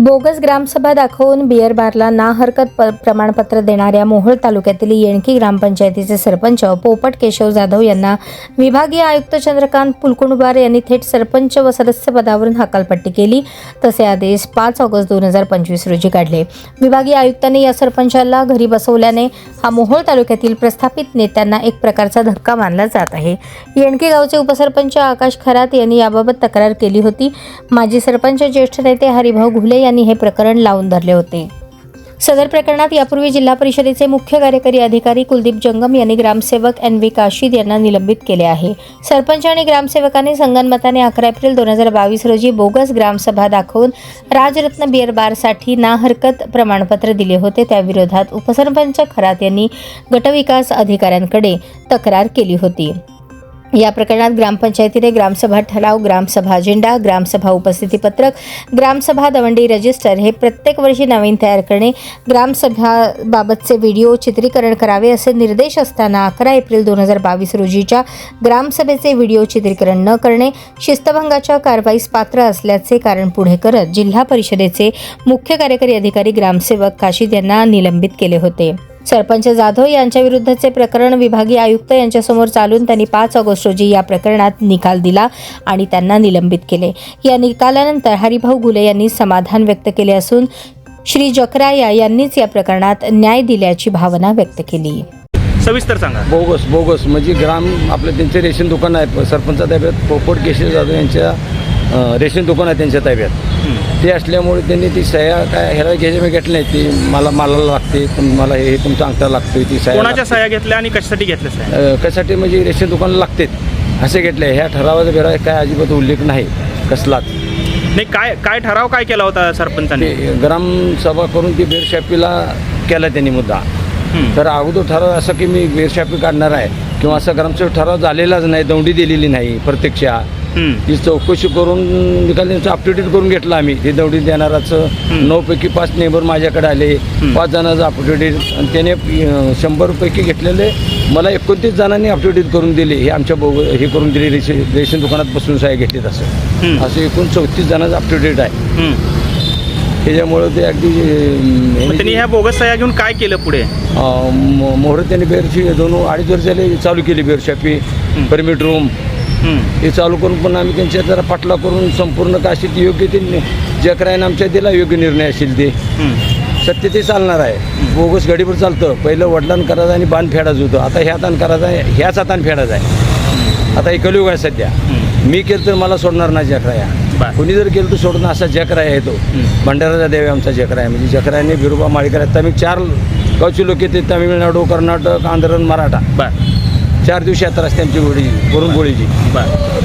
Bogus ग्रामसभा दाखवून beer बारला ना हरकत प प्रमाणपत्र देणाऱ्या मोहोळ तालुक्यातील येणकी ग्रामपंचायतीचे सरपंच पोपट केशव जाधव यांना विभागीय आयुक्त चंद्रकांत पुलकुंडवार यांनी थेट सरपंच व सदस्य पदावरून हकालपट्टी केली. तसे आदेश पाच ऑगस्ट दोन हजार पंचवीस रोजी काढले. विभागीय आयुक्तांनी या सरपंचाला घरी बसवल्याने हा मोहोळ तालुक्यातील प्रस्थापित नेत्यांना एक प्रकारचा धक्का मानला जात आहे. येणके गावचे उपसरपंच आकाश खरात यांनी याबाबत तक्रार केली होती. माजी सरपंच ज्येष्ठ नेते हरिभाऊ घुले यांनी हे प्रकरण लावून धरले होते. सदर प्रकरणात यापूर्वी जिल्हा परिषदेचे मुख्य कार्यकारी अधिकारी कुलदीप जंगम यांनी ग्रामसेवक एन व्ही काशीद यांना निलंबित केले आहे. सरपंच आणि ग्रामसेवकांनी संगनमताने अकरा एप्रिल दोन हजार बावीस रोजी बोगस ग्रामसभा दाखवून राजरत्न बिअर बारसाठी ना हरकत प्रमाणपत्र दिले होते. त्याविरोधात उपसरपंच खरात यांनी गटविकास अधिकाऱ्यांकडे तक्रार केली होती. या प्रकरणात ग्रामपंचायतीने ग्रामसभा ठराव ग्रामसभा अजेंडा ग्रामसभा उपस्थितीपत्रक ग्रामसभा दवंडी रजिस्टर हे प्रत्येक वर्षी नवीन तयार करणे ग्रामसभाबाबतचे व्हिडिओ चित्रीकरण करावे असे निर्देश असताना अकरा एप्रिल दोन हजार बावीस रोजीच्या ग्रामसभेचे व्हिडिओ चित्रीकरण न करणे शिस्तभंगाच्या कारवाईस पात्र असल्याचे कारण पुढे करत जिल्हा परिषदेचे मुख्य कार्यकारी अधिकारी ग्रामसेवक काशीद यांना निलंबित केले होते. सरपंच जाधव यांच्या विरुद्धचे प्रकरण विभागीय आयुक्त यांच्यासमोर चालून त्यांनी पाच ऑगस्ट रोजी या प्रकरणात निकाल दिला आणि त्यांना निलंबित केले. या निकालानंतर हरिभाऊ घुले यांनी समाधान व्यक्त केले असून श्री जकराया यांनीच या प्रकरणात न्याय दिल्याची भावना व्यक्त केली. सविस्तर सांगा. बोगस बोगस म्हणजे ग्राम आपलं त्यांचे रेशन दुकान आहे सरपंचा ताब्यात पोपट केशव जाधव यांच्या रेशन दुकान आहे त्यांच्या ताब्यात. ते असल्यामुळे त्यांनी ती सह्या काय ह्याला घ्यायच्या मी घेतल्या नाही. ती मला मालाला लागते तुम मला हे तुमचा अंगठा लागतोय ती सह्या कोणाच्या लागते. सह्या घेतल्या आणि कशासाठी घेतल्या सह्या? अं, कशासाठी? म्हणजे रेशन दुकान लागतेत. असे घेतले. ह्या ठरावाचा बिरा काय अजिबात उल्लेख नाही कसलाच. नाही काय काय ठराव काय केला होता सरपंचाने? ते ग्रामसभा करून ती बेरशापीला केला त्यांनी मुद्दा. हम्म. तर अगोदर ठराव असं की मी बेरशापी काढणार आहे. किंवा असा ग्रामसभा ठराव झालेलाच नाही दौंडी दिलेली नाही प्रत्यक्ष ती चौकशी करून निकाल त्यांचं अपडेटेड करून घेतलं आम्ही. ते दौडी देणाराचं नऊपैकी पाच नेबर माझ्याकडे आले. पाच जणांचं अपडेटेड आणि त्याने शंभर पैकी घेतलेले मला एकोणतीस जणांनी अपडेटेड करून दिले. हे आमच्या बोग हे करून दिले. रेशन रेशन दुकानात बसून साय घेतलेत असं. असं एकूण चौतीस जणांचं अपडेटेड आहे. त्याच्यामुळं ते अगदी त्यांनी ह्या बोगस सह्या घेऊन काय केलं पुढे? मोहर त्यांनी बेरची दोन अडीच वर्ष झाले चालू केली बेरशापी परमिट रूम. हे चालू करून पण आम्ही त्यांच्या जरा पाठला करून संपूर्ण काशी ती योग्य ते ज्या आमच्या दिला योग्य निर्णय असेल ते. सत्य ते चालणार आहे. बोगस गाडीवर चालतं. पहिलं वडिलांना करायचं आणि बांध फेडायचं होतं. आता ह्या हातानं करायचं आहे ह्याच हातानं फेडायचं आहे. आता हे कलियुग आहे सध्या. मी केलं तर मला सोडणार नाही जकराया. कुणी जर केलं तर सोडणं असा जकराया आहे तो भंडाराचा देव आमचा जकराया म्हणजे जकरायाने बिरोबा माळीकर तमिळ चार गावचे लोक येते. तामिळनाडू कर्नाटक आंध्र मराठा. चार दिवशी यात्रा असते आमची गोळी पुरणपोळीची बर.